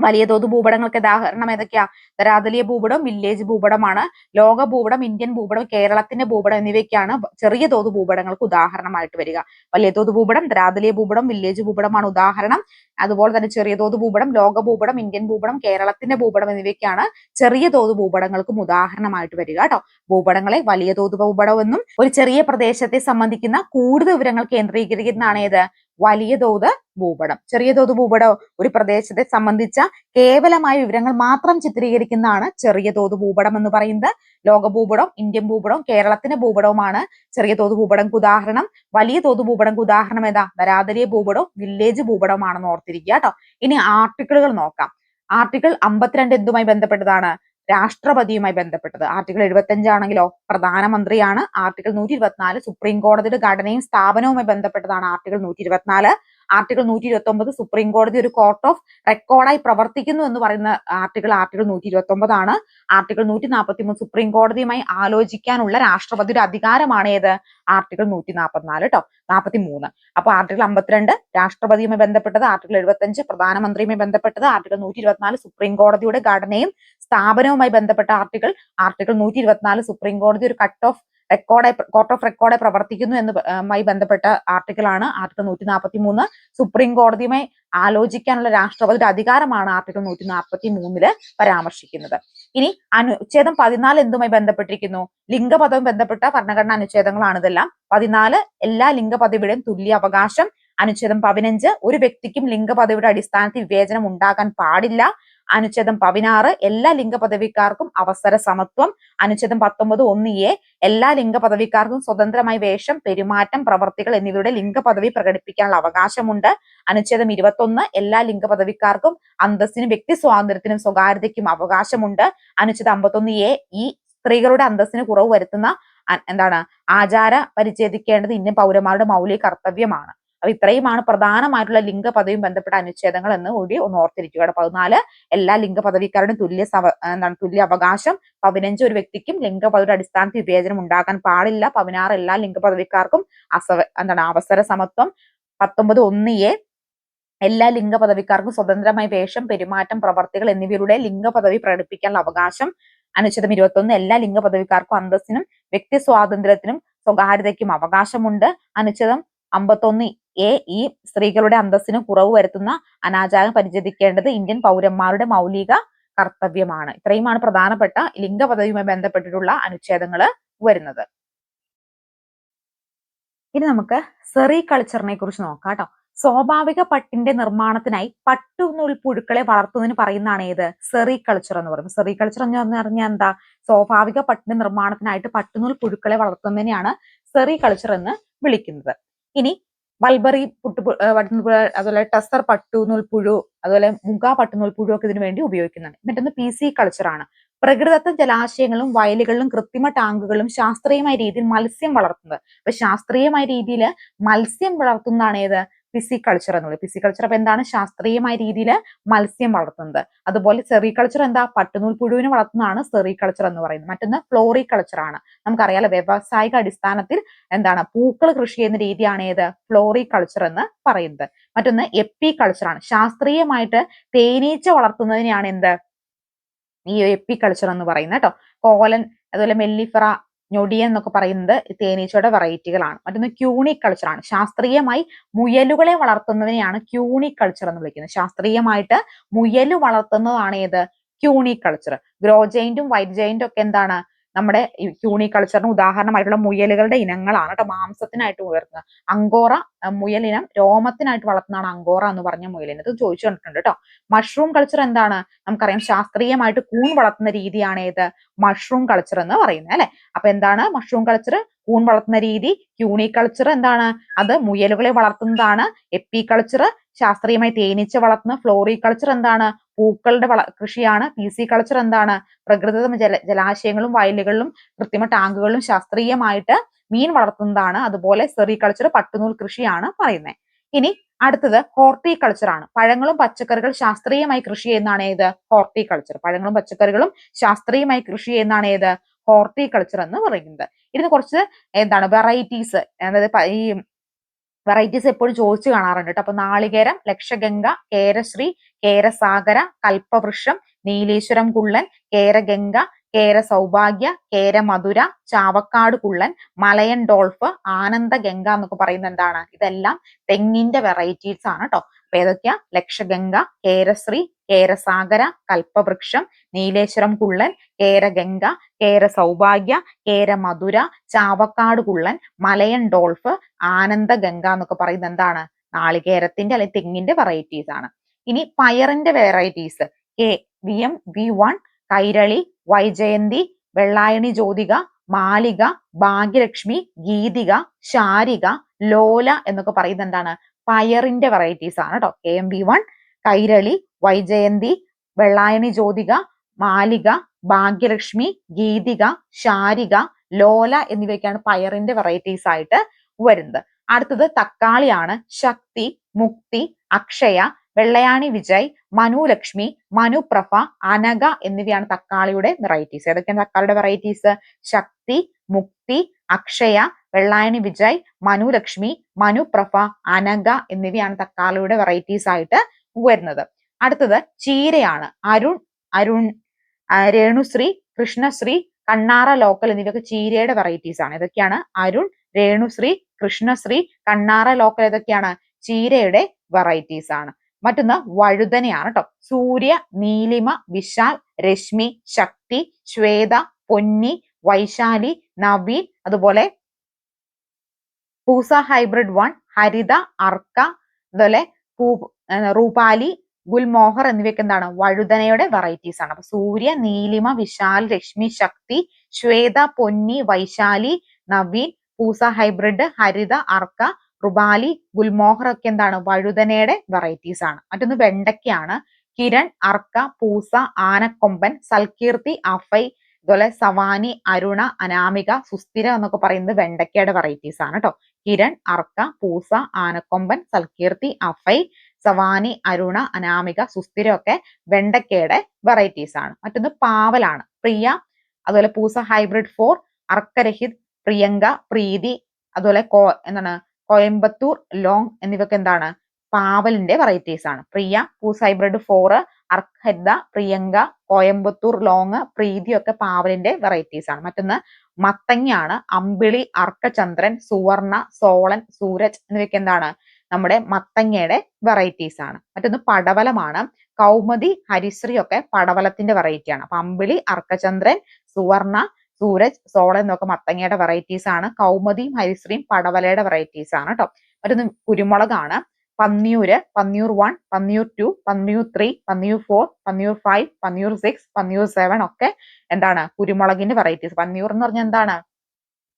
വലിയ തോത് ഭൂപടങ്ങൾക്ക് ഉദാഹരണം ഏതൊക്കെയാ? ധരാതലീയ ഭൂപടം വില്ലേജ് ഭൂപടമാണ് ലോക ഭൂപടം ഇന്ത്യൻ ഭൂപടം കേരളത്തിന്റെ ഭൂപടം എന്നിവയ്ക്കാണ് ചെറിയ തോത് ഭൂപടങ്ങൾക്ക് ഉദാഹരണമായിട്ട് വരിക. വലിയ തോത് ഭൂപടം ധരാതലീയ ഭൂപടം വില്ലേജ് ഭൂപടമാണ് ഉദാഹരണം. അതുപോലെ തന്നെ ചെറിയ തോത് ഭൂപടം ലോക ഭൂപടം ഇന്ത്യൻ ഭൂപടം കേരളത്തിന്റെ ഭൂപടം എന്നിവയ്ക്കാണ് ചെറിയ തോത് ഭൂപടങ്ങൾക്കും ഉദാഹരണമായിട്ട് വരിക കേട്ടോ. ഭൂപടങ്ങളെ വലിയ തോത് ഭൂപടം എന്നും ഒരു ചെറിയ പ്രദേശത്തെ സംബന്ധിക്കുന്ന കൂടുതൽ വിവരങ്ങൾ കേന്ദ്രീകരിക്കുന്നതാണ് ഏത്? വലിയ തോത് ഭൂപടം. ചെറിയ തോത് ഭൂപടം ഒരു പ്രദേശത്തെ സംബന്ധിച്ച കേവലമായ വിവരങ്ങൾ മാത്രം ചിത്രീകരിക്കുന്നതാണ് ചെറിയ തോത് ഭൂപടം എന്ന് പറയുന്നത്. ലോക ഭൂപടം ഇന്ത്യൻ ഭൂപടം കേരളത്തിന്റെ ഭൂപടവുമാണ്. ചെറിയ തോത് ഭൂപടം ഉദാഹരണം. വലിയ തോത് ഭൂപടം ഉദാഹരണം ഏതാ? വരാതരിയ ഭൂപടവും വില്ലേജ് ഭൂപടവുമാണെന്ന് ഓർത്തിരിക്കുക കേട്ടോ. ഇനി ആർട്ടിക്കിളുകൾ നോക്കാം. ആർട്ടിക്കിൾ അമ്പത്തിരണ്ട് എന്തുമായി ബന്ധപ്പെട്ടതാണ്? രാഷ്ട്രപതിയുമായി ബന്ധപ്പെട്ടത്. ആർട്ടിക്കിൾ എഴുപത്തി ആണെങ്കിലോ പ്രധാനമന്ത്രിയാണ്. ആർട്ടിക്കിൾ നൂറ്റി ഇരുപത്തിനാല് സുപ്രീം കോടതിയുടെ ഘടനയും സ്ഥാപനവുമായി ബന്ധപ്പെട്ടതാണ് ആർട്ടിക്കിൾ നൂറ്റി ഇരുപത്തിനാല് ആർട്ടിക്കിൾ നൂറ്റി ഇരുപത്തി ഒമ്പത് സുപ്രീം കോടതി ഒരു കോർട്ട് ഓഫ് റെക്കോർഡായി പ്രവർത്തിക്കുന്നു എന്ന് പറയുന്ന ആർട്ടിക്കിൾ ആർട്ടിക്കിൾ നൂറ്റി ഇരുപത്തി ഒമ്പതാണ് ആർട്ടിക്കിൾ നൂറ്റി നാൽപ്പത്തി മൂന്ന് സുപ്രീം കോടതിയുമായി ആലോചിക്കാനുള്ള രാഷ്ട്രപതിയുടെ അധികാരമാണ് ഏത്? ആർട്ടിക്കിൾ നൂറ്റി നാൽപ്പത്തിനാല് കേട്ടോ നാൽപ്പത്തി മൂന്ന് അപ്പൊ ആർട്ടിക്കിൾ അമ്പത്തിരണ്ട് രാഷ്ട്രപതിയുമായി ബന്ധപ്പെട്ടത് ആർട്ടിക്കിൾ എഴുപത്തഞ്ച് പ്രധാനമന്ത്രിയുമായി ബന്ധപ്പെട്ടത് ആർട്ടിക്കിൾ നൂറ്റി ഇരുപത്തിനാല് സുപ്രീം കോടതിയുടെ ഘടനയും സ്ഥാപനവുമായി ബന്ധപ്പെട്ട ആർട്ടിക്കിൾ ആർട്ടിക്കിൾ നൂറ്റി ഇരുപത്തിനാല് സുപ്രീം കോടതി ഒരു കട്ട് ഓഫ് റെക്കോർഡായി കോർട്ട് ഓഫ് റെക്കോർഡായി പ്രവർത്തിക്കുന്നു എന്ന് മായി ബന്ധപ്പെട്ട ആർട്ടിക്കിൾ ആണ് ആർട്ടിക്കിൾ നൂറ്റി നാൽപ്പത്തി മൂന്ന് സുപ്രീം കോടതിയുമായി ആലോചിക്കാനുള്ള രാഷ്ട്രപതിയുടെ അധികാരമാണ് ആർട്ടിക്കിൾ നൂറ്റി നാൽപ്പത്തി മൂന്നിൽ പരാമർശിക്കുന്നത്. ഇനി അനുച്ഛേദം പതിനാല് എന്തുമായി ബന്ധപ്പെട്ടിരിക്കുന്നു? ലിംഗപദവും ബന്ധപ്പെട്ട ഭരണഘടനാ അനുച്ഛേദങ്ങളാണ് ഇതെല്ലാം. പതിനാല് എല്ലാ ലിംഗപദവിയുടെയും തുല്യ അവകാശം. അനുച്ഛേദം പതിനഞ്ച് ഒരു വ്യക്തിക്കും ലിംഗപദവിയുടെ അടിസ്ഥാനത്തിൽ വിവേചനം ഉണ്ടാകാൻ പാടില്ല. അനുച്ഛേദം പതിനാറ് എല്ലാ ലിംഗപദവിക്കാർക്കും അവസര സമത്വം. അനുച്ഛേദം പത്തൊമ്പത് ഒന്ന് എ എല്ലാ ലിംഗപദവിക്കാർക്കും സ്വതന്ത്രമായി വേഷം പെരുമാറ്റം പ്രവർത്തികൾ എന്നിവയുടെ ലിംഗപദവി പ്രകടിപ്പിക്കാനുള്ള അവകാശമുണ്ട്. അനുച്ഛേദം ഇരുപത്തൊന്ന് എല്ലാ ലിംഗപദവിക്കാർക്കും അന്തസ്സിനും വ്യക്തി സ്വാതന്ത്ര്യത്തിനും സ്വകാര്യതയ്ക്കും അവകാശമുണ്ട്. അനുച്ഛേദം അമ്പത്തൊന്ന് എ ഈ സ്ത്രീകളുടെ അന്തസ്സിന് കുറവ് വരുത്തുന്ന എന്താണ്? ആചാര പരിച്ഛേദിക്കേണ്ടത് ഇന്ത്യൻ പൗരന്മാരുടെ മൗലിക കർത്തവ്യമാണ്. അപ്പൊ ഇത്രയുമാണ് പ്രധാനമായിട്ടുള്ള ലിംഗപദവിയും ബന്ധപ്പെട്ട അനുച്ഛേദങ്ങൾ എന്ന് കൂടി ഒന്ന് ഓർത്തിരിക്കുക. പതിനാല് എല്ലാ ലിംഗപദവിക്കാരുടെയും തുല്യ സവ എന്താണ് തുല്യ അവകാശം. പതിനഞ്ച് ഒരു വ്യക്തിക്കും ലിംഗപദവിയുടെ അടിസ്ഥാനത്തിൽ വിവേചനം ഉണ്ടാക്കാൻ പാടില്ല. പതിനാറ് എല്ലാ ലിംഗപദവിക്കാർക്കും അസവ എന്താണ് അവസര സമത്വം. പത്തൊമ്പത് ഒന്ന് എ എല്ലാ ലിംഗപദവിക്കാർക്കും സ്വതന്ത്രമായി വേഷം പെരുമാറ്റം പ്രവർത്തികൾ എന്നിവയുടെ ലിംഗപദവി പ്രകടിപ്പിക്കാനുള്ള അവകാശം. അനുച്ഛേദം ഇരുപത്തൊന്ന് എല്ലാ ലിംഗപദവിക്കാർക്കും അന്തസ്സിനും വ്യക്തി സ്വാതന്ത്ര്യത്തിനും സ്വകാര്യതയ്ക്കും അവകാശമുണ്ട്. അനുച്ഛേദം അമ്പത്തൊന്ന് എ ഈ സ്ത്രീകളുടെ അന്തസ്സിന് കുറവ് വരുത്തുന്ന അനാചാരം പരിചരിക്കേണ്ടത് ഇന്ത്യൻ പൗരന്മാരുടെ മൗലിക കർത്തവ്യമാണ്. ഇത്രയുമാണ് പ്രധാനപ്പെട്ട ലിംഗപദവിയുമായി ബന്ധപ്പെട്ടിട്ടുള്ള അനുച്ഛേദങ്ങൾ വരുന്നത്. ഇനി നമുക്ക് സെറി കൾച്ചറിനെ കുറിച്ച് നോക്കാം കേട്ടോ. സ്വാഭാവിക പട്ടിന്റെ നിർമ്മാണത്തിനായി പട്ടുനൂൽ പുഴുക്കളെ വളർത്തുന്നതിന് പറയുന്നതാണ് ഏത്? സെറി കൾച്ചർ എന്ന് പറയുന്നത്. സെറി കൾച്ചർ എന്ന് പറഞ്ഞാൽ എന്താ? സ്വാഭാവിക പട്ടിന്റെ നിർമ്മാണത്തിനായിട്ട് പട്ടുനൂൽ പുഴുക്കളെ വളർത്തുന്നതിനെയാണ് സെറി കൾച്ചർ എന്ന് വിളിക്കുന്നത്. ഇനി മൽബറി പുട്ടു അതുപോലെ ടസ്സർ പട്ടുനൂൽപ്പുഴു അതുപോലെ മുഗ പട്ടുനൂൽപ്പുഴു ഒക്കെ ഇതിനു വേണ്ടി ഉപയോഗിക്കുന്നുണ്ട്. മറ്റൊന്ന് പി സി കൾച്ചറാണ് പ്രകൃതത്വ ജലാശയങ്ങളും വയലുകളിലും കൃത്രിമ ടാങ്കുകളും ശാസ്ത്രീയമായ രീതിയിൽ മത്സ്യം വളർത്തുന്നത്. അപ്പൊ ശാസ്ത്രീയമായ രീതിയിൽ മത്സ്യം വളർത്തുന്നതാണ് ഏത്? പിസിക്കൾച്ചർ പറയും പിസിക്കൾച്ചർ അപ്പൊ എന്താണ്? ശാസ്ത്രീയമായ രീതിയിൽ മത്സ്യം വളർത്തുന്നത്. അതുപോലെ സെറികൾച്ചർ എന്താ? പട്ടുനൂൽ പുഴുവിനെ വളർത്തുന്നതാണ് സെറികൾച്ചർ എന്ന് പറയുന്നത്. മറ്റൊന്ന് ഫ്ലോറികൾച്ചർ ആണ്. നമുക്കറിയാലോ വ്യവസായിക അടിസ്ഥാനത്തിൽ എന്താണ്? പൂക്കൾ കൃഷി ചെയ്യുന്ന രീതിയാണ് ഏത്? ഫ്ലോറികൾച്ചർ എന്ന് പറയുന്നത്. മറ്റൊന്ന് എപ്പി കൾച്ചർ ആണ്. ശാസ്ത്രീയമായിട്ട് തേനീച്ച വളർത്തുന്നതിനെയാണ് എന്ത്? ഈ എപ്പി കൾച്ചർ എന്ന് പറയുന്നത് കേട്ടോ. കോലൻ അതുപോലെ മെല്ലിഫറ ഞൊടിയൻ എന്നൊക്കെ പറയുന്നത് തേനീച്ചയുടെ വെറൈറ്റികളാണ് മറ്റൊന്ന് ക്യൂണി കൾച്ചർ ആണ്. ശാസ്ത്രീയമായി മുയലുകളെ വളർത്തുന്നതിനെയാണ് ക്യൂണി കൾച്ചർ എന്ന് വിളിക്കുന്നത്. ശാസ്ത്രീയമായിട്ട് മുയൽ വളർത്തുന്നതാണ് ഏത്? ക്യൂണി കൾച്ചർ ഗ്രോ ജെയിന്റും വൈറ്റ് ജെയിന്റും ഒക്കെ എന്താണ്? നമ്മുടെ ക്യൂണി കൾച്ചറിന് ഉദാഹരണമായിട്ടുള്ള മുയലുകളുടെ ഇനങ്ങളാണ് കേട്ടോ. മാംസത്തിനായിട്ട് ഉയർത്തുന്നത്. അങ്കോറ മുയലിനം രോമത്തിനായിട്ട് വളർത്തുന്നതാണ് അങ്കോറ എന്ന് പറഞ്ഞ മുയലിന് ഇത് ചോദിച്ചു കണ്ടിട്ടുണ്ട് കേട്ടോ. മഷ്റൂം കൾച്ചർ എന്താണ്? നമുക്കറിയാം ശാസ്ത്രീയമായിട്ട് കൂൺ വളർത്തുന്ന രീതിയാണ് ഏത്? മഷ്റൂം കൾച്ചർ എന്ന് പറയുന്നത് അല്ലെ? അപ്പൊ എന്താണ് മഷ്റൂം കൾച്ചർ കൂൺ വളർത്തുന്ന രീതി ക്യൂണി കൾച്ചർ എന്താണ്? അത് മുയലുകളെ വളർത്തുന്നതാണ്. എപ്പി കൾച്ചർ ശാസ്ത്രീയമായി തേനീച്ച വളർത്തുന്ന ഫ്ലോറികൾച്ചർ എന്താണ്? പൂക്കളുടെ വള കൃഷിയാണ്. പി സി കൾച്ചർ എന്താണ്? പ്രകൃതി ജല ജലാശയങ്ങളും വയലുകളിലും കൃത്രിമ ടാങ്കുകളിലും ശാസ്ത്രീയമായിട്ട് മീൻ വളർത്തുന്നതാണ്. അതുപോലെ സെറികൾച്ചർ പട്ടുനൂൽ കൃഷിയാണ് പറയുന്നത് ഇനി അടുത്തത് ഹോർട്ടികൾച്ചർ ആണ്. പഴങ്ങളും പച്ചക്കറികൾ ശാസ്ത്രീയമായി കൃഷി ചെയ്യുന്നതാണ് ഏത്? ഹോർട്ടികൾച്ചർ പഴങ്ങളും പച്ചക്കറികളും ശാസ്ത്രീയമായി കൃഷി ചെയ്യുന്നതാണ് ഏത്? ഹോർട്ടികൾച്ചർ എന്ന് പറയുന്നത്. ഇതിന് കുറച്ച് എന്താണ് വെറൈറ്റീസ് അതായത് ഈ വെറൈറ്റീസ് എപ്പോഴും ചോദിച്ചു കാണാറുണ്ട് കേട്ടോ അപ്പൊ നാളികേരം ലക്ഷഗംഗ കേരശ്രീ കേരസാഗര കൽപ്പവൃക്ഷം നീലേശ്വരം കുള്ളൻ കേരഗംഗ കേര സൗഭാഗ്യ കേര മധുര ചാവക്കാട് കുള്ളൻ മലയൻ ഡോൾഫ് ആനന്ദ ഗംഗ എന്നൊക്കെ പറയുന്ന എന്താണ്? ഇതെല്ലാം തെങ്ങിന്റെ വെറൈറ്റീസ് ആണ് കേട്ടോ അപ്പൊ ഏതൊക്കെയാ? ലക്ഷഗംഗ കേരശ്രീ കേരസാഗര കൽപ്പവൃക്ഷം നീലേശ്വരം കുള്ളൻ കേരഗംഗ കേര സൗഭാഗ്യ കേര മധുര ചാവക്കാട് കുള്ളൻ മലയൻ ഡോൾഫ് ആനന്ദ ഗംഗ എന്നൊക്കെ പറയുന്നത് എന്താണ്? നാളികേരത്തിന്റെ അല്ലെങ്കിൽ തെങ്ങിന്റെ വെറൈറ്റീസ് ആണ്. ഇനി പയറിന്റെ varieties A V M V one Kairali Vaijayanthi Vellayani Jyothika Malika Bhagyalakshmi Geethika Sharika Lola എന്നൊക്കെ പറയുന്നത് എന്താണ്? പയറിന്റെ വെറൈറ്റീസ് ആണ് കേട്ടോ K M B one Kairali Vaijayanthi Vellayani Jyothika Malika Bhagyalakshmi Geethika Sharika Lola എന്നിവയൊക്കെയാണ് പയറിന്റെ വെറൈറ്റീസ് ആയിട്ട് വരുന്നത്. അടുത്തത് തക്കാളിയാണ്. ശക്തി മുക്തി അക്ഷയ വെള്ളയാണി വിജയ് മനുലക്ഷ്മി മനുപ്രഭ അനക എന്നിവയാണ് തക്കാളിയുടെ വെറൈറ്റീസ് ഏതൊക്കെയാണ് തക്കാളിയുടെ വെറൈറ്റീസ് ശക്തി മുക്തി അക്ഷയ വെള്ളായണി വിജയ് മനുലക്ഷ്മി മനുപ്രഭ അനഗ എന്നിവയാണ് തക്കാളിയുടെ വെറൈറ്റീസ് ആയിട്ട് വരുന്നത്. അടുത്തത് ചീരയാണ്. അരുൺ അരുൺ രേണുശ്രീ കൃഷ്ണശ്രീ കണ്ണാറ ലോക്കൽ എന്നിവയൊക്കെ ചീരയുടെ വെറൈറ്റീസ് ആണ്. ഇതൊക്കെയാണ് അരുൺ രേണുശ്രീ കൃഷ്ണശ്രീ കണ്ണാറ ലോക്കൽ ഇതൊക്കെയാണ് ചീരയുടെ വെറൈറ്റീസ് ആണ്. മറ്റൊന്ന് വഴുതനയാണ് കേട്ടോ സൂര്യ നീലിമ വിശാൽ രശ്മി ശക്തി ശ്വേത പൊന്നി വൈശാലി നവീൻ അതുപോലെ പൂസ ഹൈബ്രിഡ് വൺ ഹരിത അർക്ക അതുപോലെ റൂപാലി ഗുൽമോഹർ എന്നിവയൊക്കെ എന്താണ്? വഴുതനയുടെ വെറൈറ്റീസ് ആണ്. അപ്പൊ സൂര്യ നീലിമ വിശാൽ രശ്മി ശക്തി ശ്വേത പൊന്നി വൈശാലി നവീൻ പൂസ ഹൈബ്രിഡ് ഹരിത അർക്ക റുബാലി ഗുൽമോഹർ ഒക്കെ എന്താണ്? വഴുതനയുടെ വെറൈറ്റീസ് ആണ്. മറ്റൊന്ന് വെണ്ടയ്ക്കാണ് കിരൺ അർക്ക പൂസ ആനക്കൊമ്പൻ സൽകീർത്തി അഫൈ അതുപോലെ സവാനി അരുണ അനാമിക സുസ്ഥിര എന്നൊക്കെ പറയുന്നത് വെണ്ടയ്ക്കയുടെ വെറൈറ്റീസ് ആണ് കേട്ടോ കിരൺ അർക്ക പൂസ ആനക്കൊമ്പൻ സൽകീർത്തി അഫൈ സവാനി അരുണ അനാമിക സുസ്ഥിര ഒക്കെ വെണ്ടയ്ക്കയുടെ വെറൈറ്റീസ് ആണ്. മറ്റൊന്ന് പാവലാണ് പ്രിയ അതുപോലെ പൂസ ഹൈബ്രിഡ് ഫോർ അർക്കരഹിത് പ്രിയങ്ക പ്രീതി അതുപോലെ കോ എന്താണ് കോയമ്പത്തൂർ ലോങ് എന്നിവയൊക്കെ എന്താണ് പാവലിന്റെ വെറൈറ്റീസ് ആണ്. പ്രിയ പൂസ ഹൈബ്രിഡ് ഫോർ അർഹദ പ്രിയങ്ക കോയമ്പത്തൂർ ലോങ് പ്രീതി ഒക്കെ പാവലിന്റെ വെറൈറ്റീസ് ആണ്. മറ്റൊന്ന് മത്തങ്ങയാണ്. അമ്പിളി അർക്കചന്ദ്രൻ സുവർണ സോളൻ സൂരജ് എന്നിവയ്ക്ക് എന്താണ്? നമ്മുടെ മത്തങ്ങയുടെ വെറൈറ്റീസ് ആണ്. മറ്റൊന്ന് പടവലമാണ്. കൗമദി ഹരിശ്രീ ഒക്കെ പടവലത്തിന്റെ വെറൈറ്റി ആണ്. അപ്പൊ അമ്പിളി അർക്കചന്ദ്രൻ സുവർണ സൂരജ് സോളൻ എന്നൊക്കെ മത്തങ്ങയുടെ വെറൈറ്റീസ് ആണ്. കൗമദിയും ഹരിശ്രീയും പടവലയുടെ വെറൈറ്റീസ് ആണ് കേട്ടോ മറ്റൊന്ന് കുരുമുളകാണ്. Panniyur Panniyur one Panniyur two Panniyur three Panniyur four Panniyur five Panniyur six Panniyur seven ഒക്കെ എന്താണ്? കുരുമുളകിന്റെ വെറൈറ്റീസ് പന്നിയൂർ എന്ന് പറഞ്ഞാൽ എന്താണ്?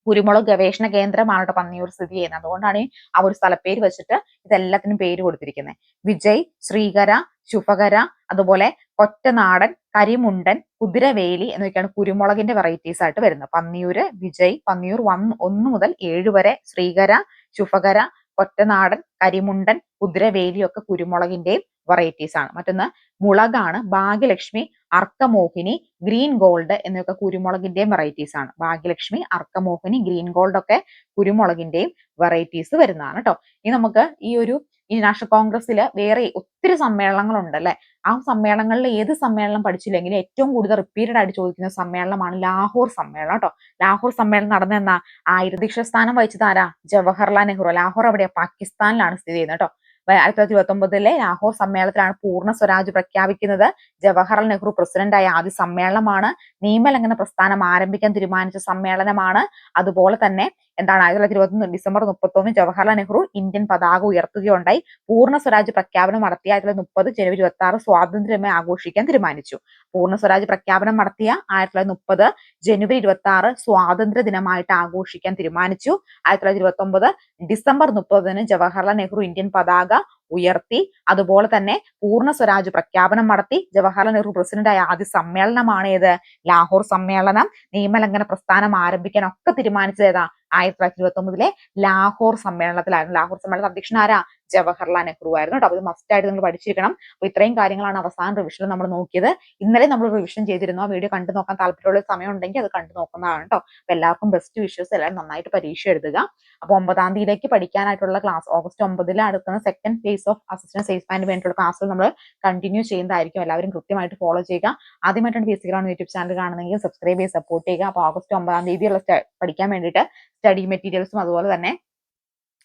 കുരുമുളക് ഗവേഷണ കേന്ദ്രമാണ് കേട്ടോ പന്നിയൂർ സ്ഥിതി ചെയ്യുന്നത്. അതുകൊണ്ടാണ് ആ ഒരു സ്ഥലപ്പേര് വെച്ചിട്ട് ഇതെല്ലാത്തിനും പേര് കൊടുത്തിരിക്കുന്നത് വിജയ് ശ്രീകര ശുഭകര അതുപോലെ കൊറ്റനാടൻ കരിമുണ്ടൻ കുതിരവേലി എന്നൊക്കെയാണ് കുരുമുളകിന്റെ വെറൈറ്റീസ് ആയിട്ട് വരുന്നത്. പന്നിയൂര് വിജയ് പന്നിയൂർ വൺ ഒന്ന് മുതൽ ഏഴ് വരെ ശ്രീകര ശുഭകര കൊറ്റനാടൻ കരിമുണ്ടൻ കുതിരവേലി ഒക്കെ കുരുമുളകിന്റെയും വെറൈറ്റീസ് ആണ്. മറ്റൊന്ന് മുളകാണ്. ഭാഗ്യലക്ഷ്മി അർക്കമോഹിനി ഗ്രീൻ ഗോൾഡ് എന്നൊക്കെ കുരുമുളകിന്റെയും വെറൈറ്റീസ് ആണ്. ഭാഗ്യലക്ഷ്മി അർക്കമോഹിനി ഗ്രീൻ ഗോൾഡ് ഒക്കെ കുരുമുളകിന്റെയും വെറൈറ്റീസ് വരുന്നതാണ് കേട്ടോ ഇനി നമുക്ക് ഈ ഒരു ഈ നാഷണൽ കോൺഗ്രസ്സിൽ വേറെ ഒത്തിരി സമ്മേളനങ്ങളുണ്ട് അല്ലെ? ആ സമ്മേളനങ്ങളിൽ ഏത് സമ്മേളനം പഠിച്ചില്ലെങ്കിലും ഏറ്റവും കൂടുതൽ റിപ്പീറ്റഡ് ആയിട്ട് ചോദിക്കുന്ന സമ്മേളനമാണ് ലാഹോർ സമ്മേളനം കേട്ടോ ലാഹോർ സമ്മേളനം നടന്ന എന്നാ? ആയിരദീക്ഷ സ്ഥാനം വഹിച്ചത് ആരാ? ജവഹർലാൽ നെഹ്റു. ലാഹോർ എവിടെയാ? പാകിസ്ഥാനിലാണ് സ്ഥിതി ചെയ്യുന്നത് കേട്ടോ ആയിരത്തി തൊള്ളായിരത്തി ഇരുപത്തി ഒമ്പതിലെ ലാഹോർ സമ്മേളനത്തിലാണ് പൂർണ സ്വരാജ് പ്രഖ്യാപിക്കുന്നത്. ജവഹർലാൽ നെഹ്റു പ്രസിഡന്റായ ആദ്യ സമ്മേളനമാണ്. നിയമലംഘന പ്രസ്ഥാനം ആരംഭിക്കാൻ തീരുമാനിച്ച സമ്മേളനമാണ്. അതുപോലെ തന്നെ എന്താണ് ആയിരത്തി തൊള്ളായിരത്തി ഇരുപത്തി ഡിസംബർ മുപ്പത്തൊന്ന് ജവഹർലാൽ നെഹ്റു ഇന്ത്യൻ പതാക ഉയർത്തുകയുണ്ടായി. പൂർണ സ്വരാജ് പ്രഖ്യാപനം നടത്തിയ ആയിരത്തി തൊള്ളായിരത്തി മുപ്പത് ജനുവരി ഇരുപത്തി ആറ് സ്വാതന്ത്ര്യമായി ആഘോഷിക്കാൻ തീരുമാനിച്ചു. പൂർണ സ്വരാജ് പ്രഖ്യാപനം നടത്തിയ ആയിരത്തി തൊള്ളായിരത്തി മുപ്പത് ജനുവരി ഇരുപത്തി ആറ് സ്വാതന്ത്ര്യ ദിനമായിട്ട് ആഘോഷിക്കാൻ തീരുമാനിച്ചു. ആയിരത്തി തൊള്ളായിരത്തി ഇരുപത്തി ഒമ്പത് ഡിസംബർ മുപ്പതിന് ജവഹർലാൽ നെഹ്റു ഇന്ത്യൻ പതാക ഉയർത്തി അതുപോലെ തന്നെ പൂർണ സ്വരാജ് പ്രഖ്യാപനം നടത്തി. ജവഹർലാൽ നെഹ്റു പ്രസിഡന്റായ ആദ്യ സമ്മേളനമാണ് ഏത്? ലാഹോർ സമ്മേളനം. നിയമലംഘന പ്രസ്ഥാനം ആരംഭിക്കാൻ ഒക്കെ തീരുമാനിച്ചത് ഏതാ? ആയിരത്തി തൊള്ളായിരത്തി ഇരുപത്തി ഒമ്പതിലെ ലാഹോർ സമ്മേളനത്തിലായിരുന്നു. ലാഹോർ സമ്മേളനത്തിൽ അധ്യക്ഷൻ ആരാ? ജവഹർലാൽ നെഹ്റു ആയിരുന്നു കേട്ടോ. അത് മസ്റ്റ് ആയിട്ട് നിങ്ങൾ പഠിച്ചിരിക്കണം. അപ്പൊ ഇത്രയും കാര്യങ്ങളാണ് അവസാന റിവിഷനിൽ നമ്മൾ നോക്കിയത്. ഇന്നലെ നമ്മൾ റിവിഷൻ ചെയ്തിരുന്നു. ആ വീഡിയോ കണ്ടു നോക്കാൻ താല്പര്യമുള്ള സമയം ഉണ്ടെങ്കിൽ അത് കണ്ടു നോക്കുന്നതാണ് കേട്ടോ. അപ്പൊ എല്ലാവർക്കും ബെസ്റ്റ് വിഷസ് എല്ലാവരും നന്നായിട്ട് പരീക്ഷ എഴുതുക. അപ്പൊ ഒമ്പതാം തീയതിയിലേക്ക് പഠിക്കാനായിട്ടുള്ള ക്ലാസ് ഓഗസ്റ്റ് ഒമ്പതിൽ അടുക്കുന്ന സെക്കൻഡ് ഫേസ് ഓഫ് അസിസ്റ്റന്റ് സെയിൽസ്മാന് വേണ്ടിയിട്ടുള്ള ക്ലാസ് നമ്മൾ കണ്ടിന്യൂ ചെയ്യുന്നതായിരിക്കും. എല്ലാവരും കൃത്യമായിട്ട് ഫോളോ ചെയ്യുക. ആദ്യമായിട്ടാണ് ബേസിക് ഗ്രൗണ്ട് യൂട്യൂബ് ചാനൽ കാണുന്നെങ്കിൽ സബ്സ്ക്രൈബ് ചെയ്ത് സപ്പോർട്ട് ചെയ്യുക. അപ്പൊ ഓഗസ്റ്റ് ഒമ്പതാം തീയതിയുള്ള പഠിക്കാൻ വേണ്ടിയിട്ട് സ്റ്റഡി മെറ്റീരിയൽസും അതുപോലെ തന്നെ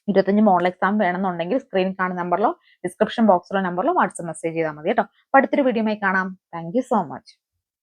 ഇരുപത്തഞ്ച് മോഡൽ എക്സാം വേണമെന്നുണ്ടെങ്കിൽ സ്ക്രീനിൽ കാണുന്ന നമ്പറിലോ ഡിസ്ക്രിപ്ഷൻ ബോക്സിലോ നമ്പറിലോ വാട്സപ്പ് മെസ്സേജ് ചെയ്താൽ മതി കേട്ടോ. അപ്പോൾ അടുത്തൊരു വീഡിയോയുമായി കാണാം. Thank so much